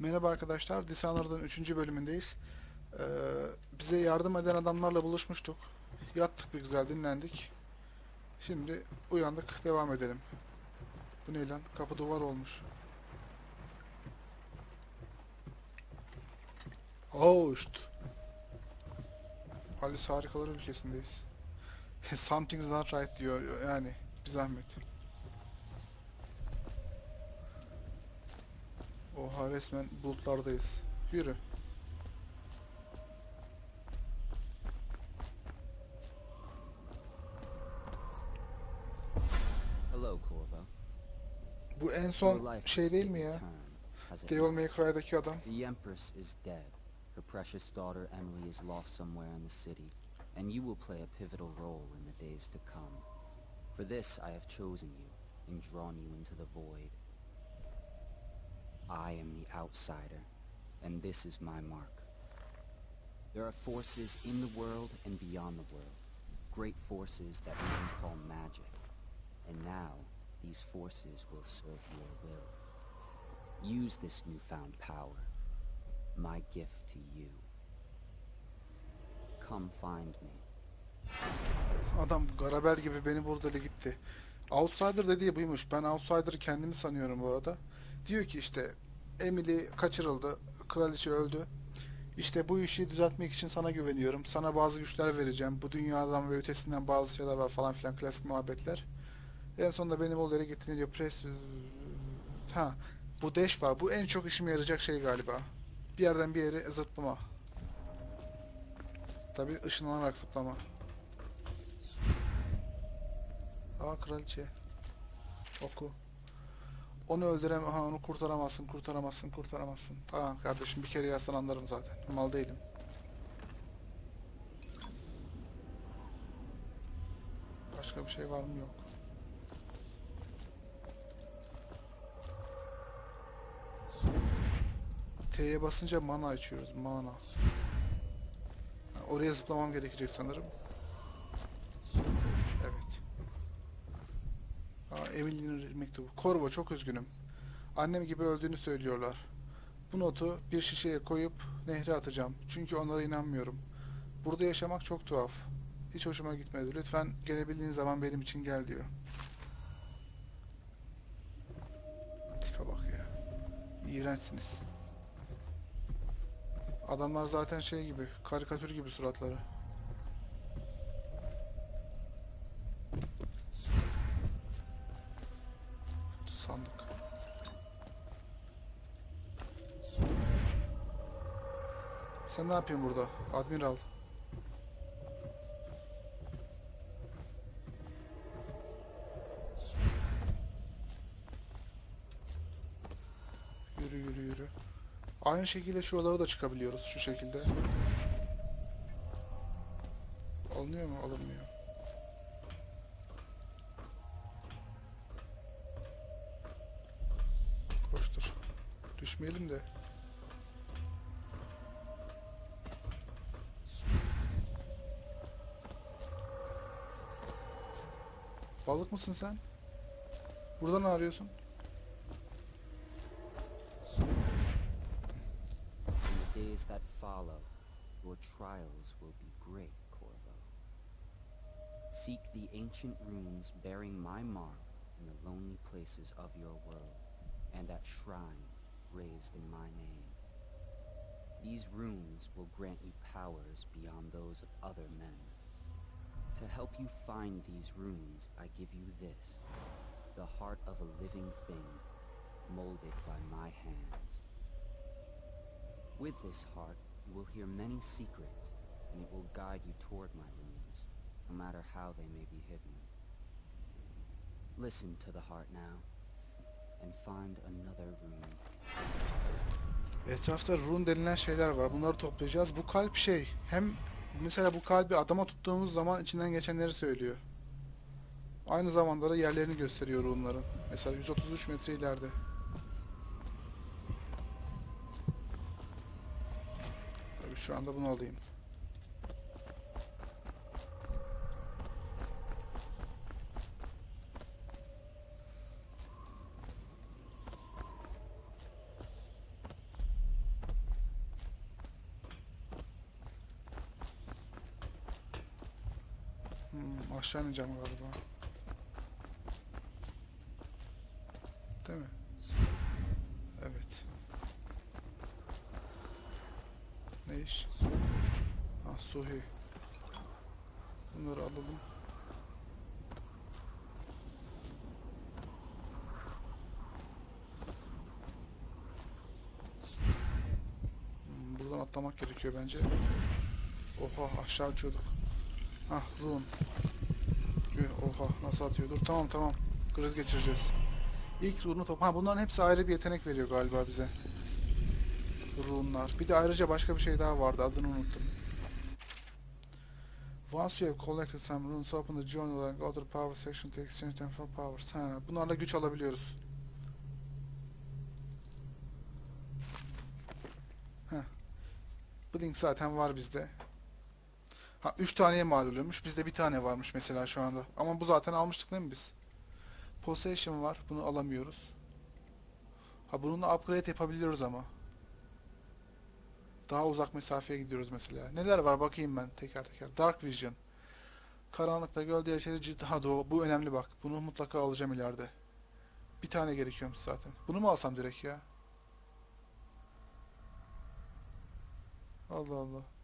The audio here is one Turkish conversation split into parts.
Merhaba arkadaşlar, Dishonored'ın 3. bölümündeyiz. Ee, bize yardım eden adamlarla buluşmuştuk. Yattık bir güzel, dinlendik. Şimdi uyandık, devam edelim. Bu ne lan? Kapı duvar olmuş. Hoşt. Alice Harikalar ülkesindeyiz. Something's not right diyor yani. Bir zahmet. Oha resmen bulutlardayız. Yürü. Hello, Corvo. Bu en son şey değil mi ya? Devil? May Cry'daki adam. The Empress is dead. Her precious daughter Emily is lost somewhere in the city, and you will play a pivotal role in the days to come. For this I have chosen you and drawn you into the void. I am the outsider, and this is my mark. There are forces in the world and beyond the world, great forces that we can call magic. And now, these forces will serve your will. Use this newfound power, my gift to you. Come find me. Adam Garabel gibi beni burada gitti. Outsider dediği buymuş. Ben Outsider'ı kendimi sanıyorum bu arada. Diyor ki işte Emily kaçırıldı. Kraliçe öldü. İşte bu işi düzeltmek için sana güveniyorum. Sana bazı güçler vereceğim. Bu dünyadan ve ötesinden bazı şeyler var falan filan klasik muhabbetler. En sonunda benim o yere gittiğini diyor. Press... Ha, bu dash var. Bu en çok işime yarayacak şey galiba. Bir yerden bir yere zıplama. Tabi ışınlanarak zıplama. Aa kraliçe. Oku. Onu öldürem, aha onu kurtaramazsın, kurtaramazsın, kurtaramazsın. Tamam kardeşim bir kere yazsan anlarım zaten. Mal değilim. Başka bir şey var mı yok. T'ye basınca mana açıyoruz. Mana. Oraya zıplamam gerekecek sanırım. Evet. Aa, Emily'nin mektubu. Korvo çok üzgünüm. Annem gibi öldüğünü söylüyorlar. Bu notu bir şişeye koyup nehre atacağım. Çünkü onlara inanmıyorum. Burada yaşamak çok tuhaf. Hiç hoşuma gitmedi. Lütfen gelebildiğin zaman benim için gel diyor. Tipe bak ya. İğrençsiniz. Adamlar zaten şey gibi, karikatür gibi suratları. Sandık. Sen ne yapıyorsun burada? Admiral. Yürü yürü yürü. Aynı şekilde şuralara da çıkabiliyoruz şu şekilde. Düşmeyelim de. Balık mısın sen? Burada ne arıyorsun? Days that follow, your trials will be great, Corvo. Seek the ancient runes bearing my mark in the lonely places of your world, and at shrines raised in my name. These runes will grant you powers beyond those of other men. To help you find these runes, I give you this, the heart of a living thing, molded by my hands. With this heart, you will hear many secrets, and it will guide you toward my runes, no matter how they may be hidden. Listen to the heart now, Etrafta rune denilen şeyler var. Bunları toplayacağız. Bu kalp şey. Hem mesela bu kalbi adama tuttuğumuz zaman içinden geçenleri söylüyor. Aynı zamanda da yerlerini gösteriyor rune'ların. Mesela 133 metre ileride. Tabii şu anda bunu alayım. Aşağı ineceğim galiba. Değil mi? Evet. Ne iş? Ah Suhi. Bunları alalım. Hmm, Buradan atlamak gerekiyor bence. Oha aşağı uçuyorduk. Ah. Yuh, Oha nasıl atıyor? Dur tamam tamam. Kriz geçireceğiz. İlk rune'u top... Ha bunların hepsi ayrı bir yetenek veriyor galiba bize. Rune'lar. Bir de ayrıca başka bir şey daha vardı. Adını unuttum. Once you have collected some runes, open the journal and go to the power section to exchange them for powers. Ha, bunlarla güç alabiliyoruz. Heh. Bu link zaten var bizde. Ha 3 taneye mal oluyormuş. Bizde bir tane varmış mesela şu anda. Ama bu zaten almıştık değil mi biz? Possession var. Bunu alamıyoruz. Ha bununla upgrade yapabiliyoruz ama. Daha uzak mesafeye gidiyoruz mesela. Neler var bakayım ben teker teker. Dark Vision. Karanlıkta gölde yaşarı ciddi. Ha doğru. Bu önemli bak. Bunu mutlaka alacağım ileride. Bir tane gerekiyormuş zaten. Bunu mu alsam direkt ya? Allah Allah.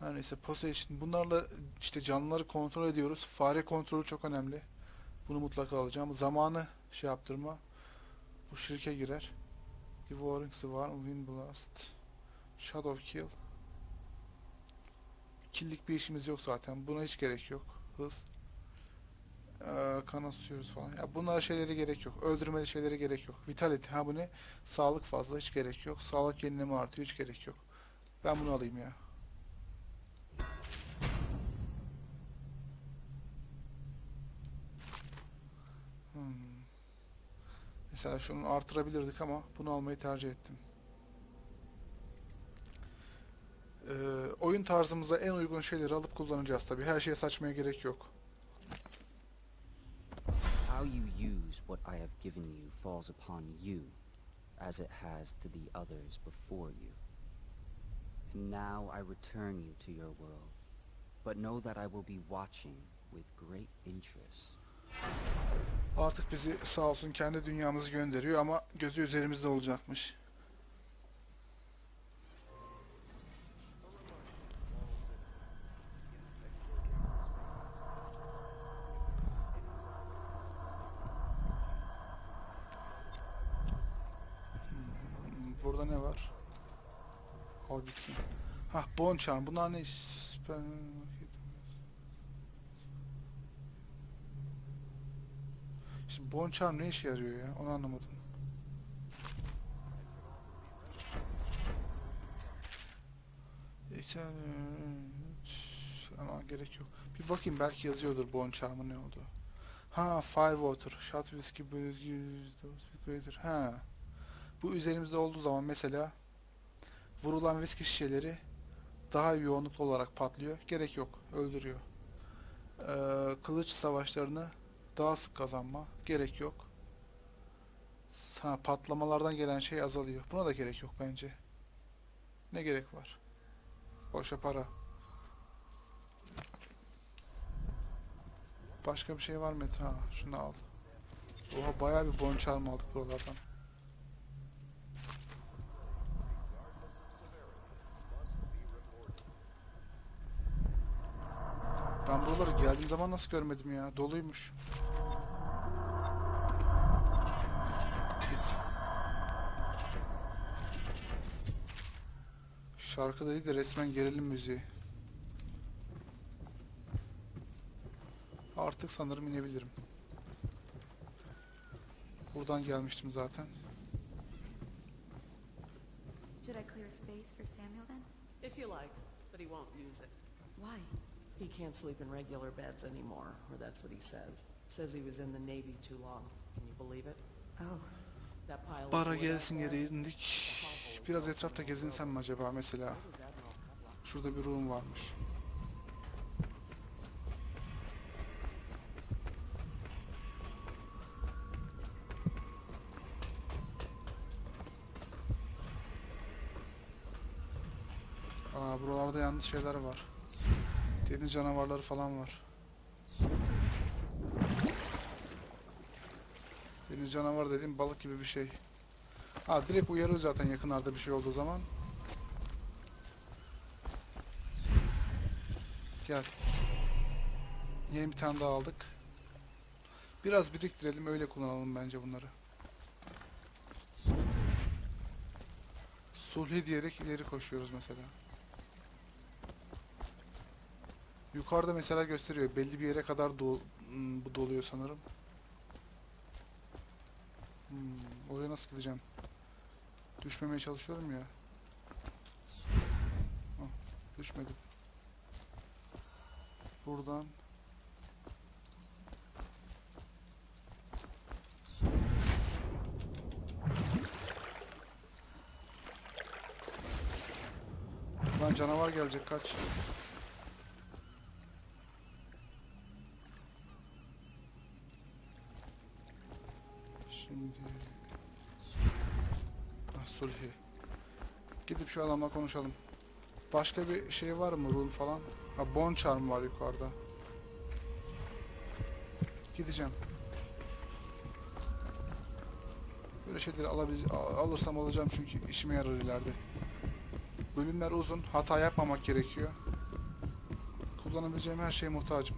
Her neyse possession. Bunlarla işte canlıları kontrol ediyoruz. Fare kontrolü çok önemli. Bunu mutlaka alacağım. Zamanı şey yaptırma. Bu şirke girer. Devouring Swarm, Wind Blast, Shadow Kill. Killik bir işimiz yok zaten. Buna hiç gerek yok. Hız. Ee, kan asıyoruz falan. Ya bunlara şeyleri gerek yok. Öldürmeli şeyleri gerek yok. Vitality. Ha bu ne? Sağlık fazla hiç gerek yok. Sağlık yenileme artıyor hiç gerek yok. Ben bunu alayım ya. Hmm. Mesela şunu artırabilirdik ama bunu almayı tercih ettim. Ee, oyun tarzımıza en uygun şeyleri alıp kullanacağız tabi. Her şeye saçmaya gerek yok. How you use what I have given you falls upon you, as it has to the others before you. And now I return you to your world, but know that I will be watching with great interest. Artık bizi sağ olsun kendi dünyamızı gönderiyor ama gözü üzerimizde olacakmış. Hmm, Burada ne var? Al gitsin. Hah, Bone Charm. Bunlar ne? Süper... Charm ne işe yarıyor ya? Onu anlamadım. İşte, ama gerek yok. Bir bakayım belki yazıyordur Bone Charm'ın ne olduğu. Ha Firewater. Shot whiskey greater. Ha. Bu üzerimizde olduğu zaman mesela vurulan viski şişeleri daha yoğunluklu olarak patlıyor. Gerek yok. Öldürüyor. Ee, kılıç savaşlarını daha sık kazanma. Gerek yok. Ha, patlamalardan gelen şey azalıyor. Buna da gerek yok bence. Ne gerek var? Boşa para. Başka bir şey var mı? Ha, şunu al. Oha bayağı bir bon charm aldık buralardan. Ben buraları geldiğim zaman nasıl görmedim ya? Doluymuş. Şarkı değil de resmen gerilim müziği. Artık sanırım inebilirim. Buradan gelmiştim zaten. Should I clear space for Samuel then? If you like, but he won't use it. Why? He can't sleep in regular beds anymore, or that's what he says. Says he was in the Navy too long. Can you believe it? Oh, That pile Bara gelsin geri indik. Biraz etrafta gezinsem mi acaba mesela? Şurada bir room varmış. Aa buralarda yalnız şeyler var. Deniz canavarları falan var. Deniz canavar dediğim balık gibi bir şey. Ha direkt uyarıyor zaten yakınlarda bir şey olduğu zaman. Gel. Yeni bir tane daha aldık. Biraz biriktirelim öyle kullanalım bence bunları. Sulhi diyerek ileri koşuyoruz mesela. Yukarıda mesela gösteriyor. Belli bir yere kadar do- hmm, bu doluyor sanırım. Hmm, oraya nasıl gideceğim? Düşmemeye çalışıyorum ya. Hah, düşmedim. Buradan. Lan canavar gelecek kaç. Sulhi. Gidip şu adamla konuşalım. Başka bir şey var mı rune falan? Ha bon charm var yukarıda. Gideceğim. Böyle şeyleri alabil al- alırsam alacağım çünkü işime yarar ileride. Bölümler uzun, hata yapmamak gerekiyor. Kullanabileceğim her şeye muhtacım.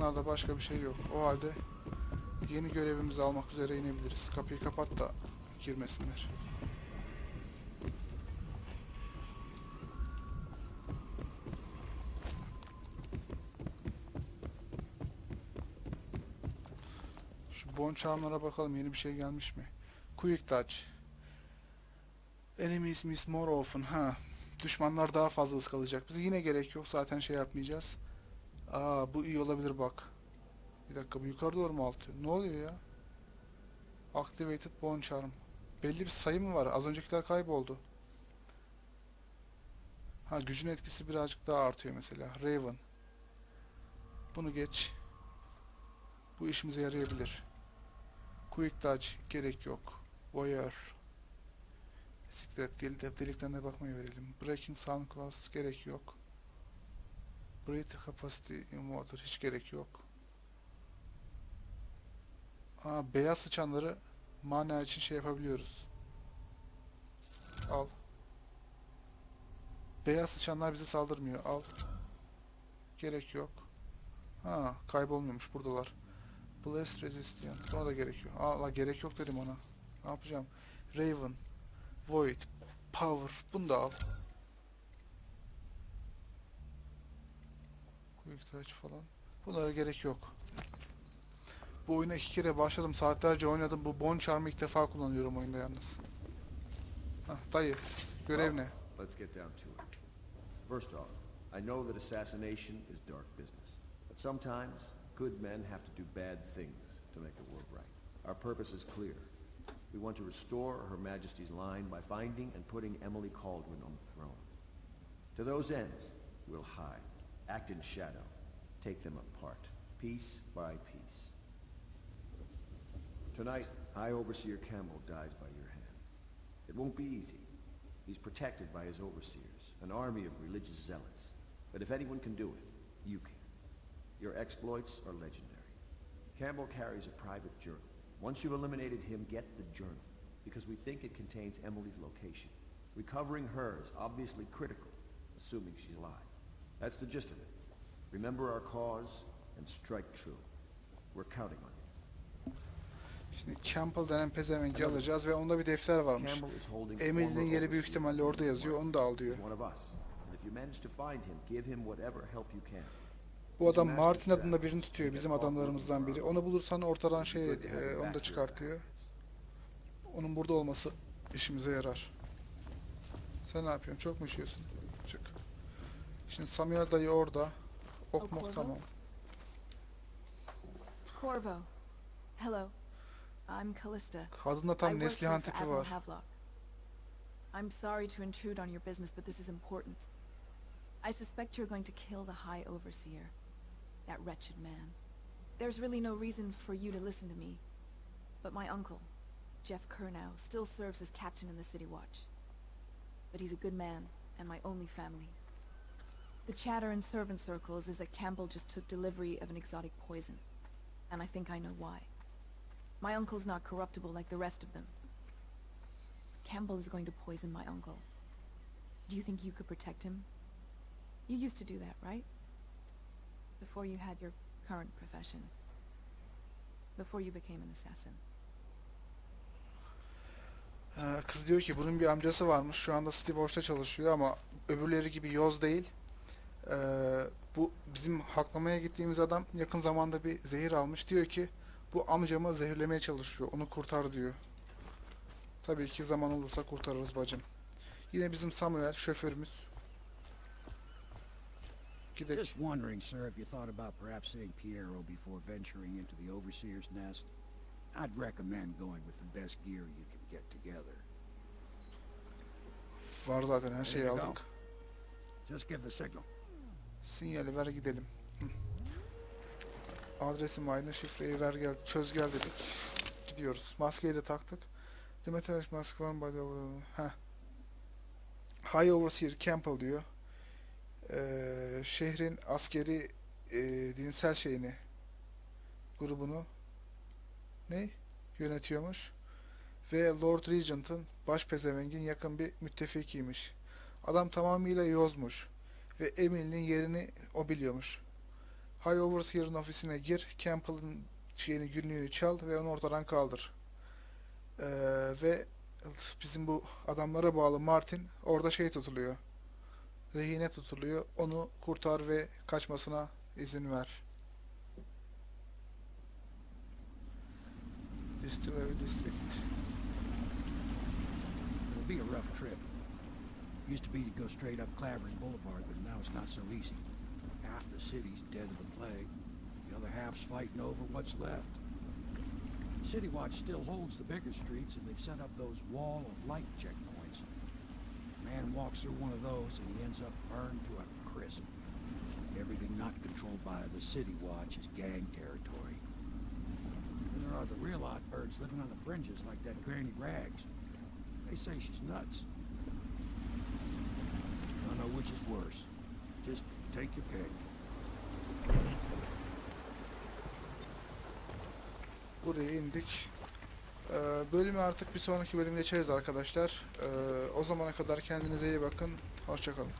Yakınlarda başka bir şey yok. O halde yeni görevimizi almak üzere inebiliriz. Kapıyı kapat da girmesinler. Şu bon charmlara bakalım yeni bir şey gelmiş mi? Quick touch. Enemies miss more often. Ha. Düşmanlar daha fazla ıskalacak. Bize yine gerek yok. Zaten şey yapmayacağız. Aa bu iyi olabilir bak. Bir dakika bu yukarı doğru mu altı? Ne oluyor ya? Activated Bone Charm. Belli bir sayı mı var? Az öncekiler kayboldu. Ha gücün etkisi birazcık daha artıyor mesela. Raven. Bunu geç. Bu işimize yarayabilir. Quick Touch gerek yok. Voyeur. Siktir et. Gel de- deliklerine bakmayı verelim. Breaking Sound Class gerek yok. Breathe Capacity in Water hiç gerek yok. Aa, beyaz sıçanları mana için şey yapabiliyoruz. Al. Beyaz sıçanlar bize saldırmıyor. Al. Gerek yok. Ha, kaybolmuyormuş buradalar. Blast Resistant. Buna da gerek yok. Aa, la, gerek yok dedim ona. Ne yapacağım? Raven. Void. Power. Bunu da al. Touch falan. Bunlara gerek yok. Bu oyuna iki kere başladım. Saatlerce oynadım. Bu Bon Charm'ı ilk defa kullanıyorum oyunda yalnız. Hah, dayı. Görev ne? Let's get down to it. First off, I know that assassination is dark business. But sometimes, good men have to do bad things to make the world right. Our purpose is clear. We want to restore Her Majesty's line by finding and putting Emily Cauldron on the throne. To those ends, we'll hide, act in shadow, take them apart, piece by piece. Tonight, High Overseer Campbell dies by your hand. It won't be easy. He's protected by his overseers, an army of religious zealots. But if anyone can do it, you can. Your exploits are legendary. Campbell carries a private journal. Once you've eliminated him, get the journal, because we think it contains Emily's location. Recovering her is obviously critical, assuming she's alive. That's the gist of it. Remember our cause and strike true. We're counting on you. Şimdi Campbell denen pezevenki alacağız ve onda bir defter varmış. Campbell is holding Emily'nin former yeri büyük overseer ihtimalle orada yazıyor. Onu da al diyor. He's one of us. And if you manage to find him, give him whatever help you can. Bu adam Martin adında birini tutuyor. Bizim adamlarımızdan biri. Onu bulursan ortadan şey e, onu da çıkartıyor. Onun burada olması işimize yarar. Sen ne yapıyorsun? Çok mu üşüyorsun? Şimdi dayı orada. Ok mok tamam. Corvo. Hello. I'm Callista. Kadında tam Neslihan tipi var. I'm sorry to intrude on your business, but this is important. I suspect you're going to kill the High Overseer. that wretched man. There's really no reason for you to listen to me. But my uncle, Jeff Kernow, still serves as captain in the City Watch. But he's a good man, and my only family. The chatter in servant circles is that Campbell just took delivery of an exotic poison. And I think I know why. My uncle's not corruptible like the rest of them. Campbell is going to poison my uncle. Do you think you could protect him? You used to do that, right? Before you had your current profession. Before you became an assassin. Ee, kız diyor ki bunun bir amcası varmış. Şu anda Steve Watch'ta çalışıyor ama öbürleri gibi yoz değil. Ee, bu bizim haklamaya gittiğimiz adam yakın zamanda bir zehir almış. Diyor ki bu amcamı zehirlemeye çalışıyor. Onu kurtar diyor. Tabii ki zaman olursa kurtarırız bacım. Yine bizim Samuel şoförümüz. Gidelim. Just wondering, sir, if you thought about perhaps seeing Piero before venturing into the Overseer's nest. I'd recommend going with the best gear you can get together. Var zaten her şeyi aldık. Just give the signal. Sinyali ver gidelim. Adresim aynı, şifreyi ver gel, çöz gel dedik. Gidiyoruz. Maskeyi de taktık. The metallic mask one by the... Heh. High Overseer Campbell diyor. Ee, şehrin askeri e, dinsel şeyini grubunu ne yönetiyormuş ve Lord Regent'ın baş pezevengin yakın bir müttefikiymiş. Adam tamamıyla yozmuş ve Emily'nin yerini o biliyormuş. High Overseer'ın ofisine gir, Campbell'ın şeyini günlüğünü çal ve onu ortadan kaldır. Ee, ve bizim bu adamlara bağlı Martin orada şey tutuluyor. Rehine tutuluyor. Onu kurtar ve kaçmasına izin ver. Distillery District. It'll be a rough trip. Used to be to go straight up Clavering Boulevard, but now it's not so easy. Half the city's dead of the plague. The other half's fighting over what's left. City Watch still holds the bigger streets, and they've set up those wall of light checkpoints. A Man walks through one of those, and he ends up burned to a crisp. Everything not controlled by the City Watch is gang territory. Then there are the real odd birds living on the fringes like that Granny Rags. They say she's nuts. Don't know which is worse. Just take your pick. Buraya indik. Ee, bölümü artık bir sonraki bölümde geçeriz arkadaşlar. Ee, o zamana kadar kendinize iyi bakın. Hoşçakalın.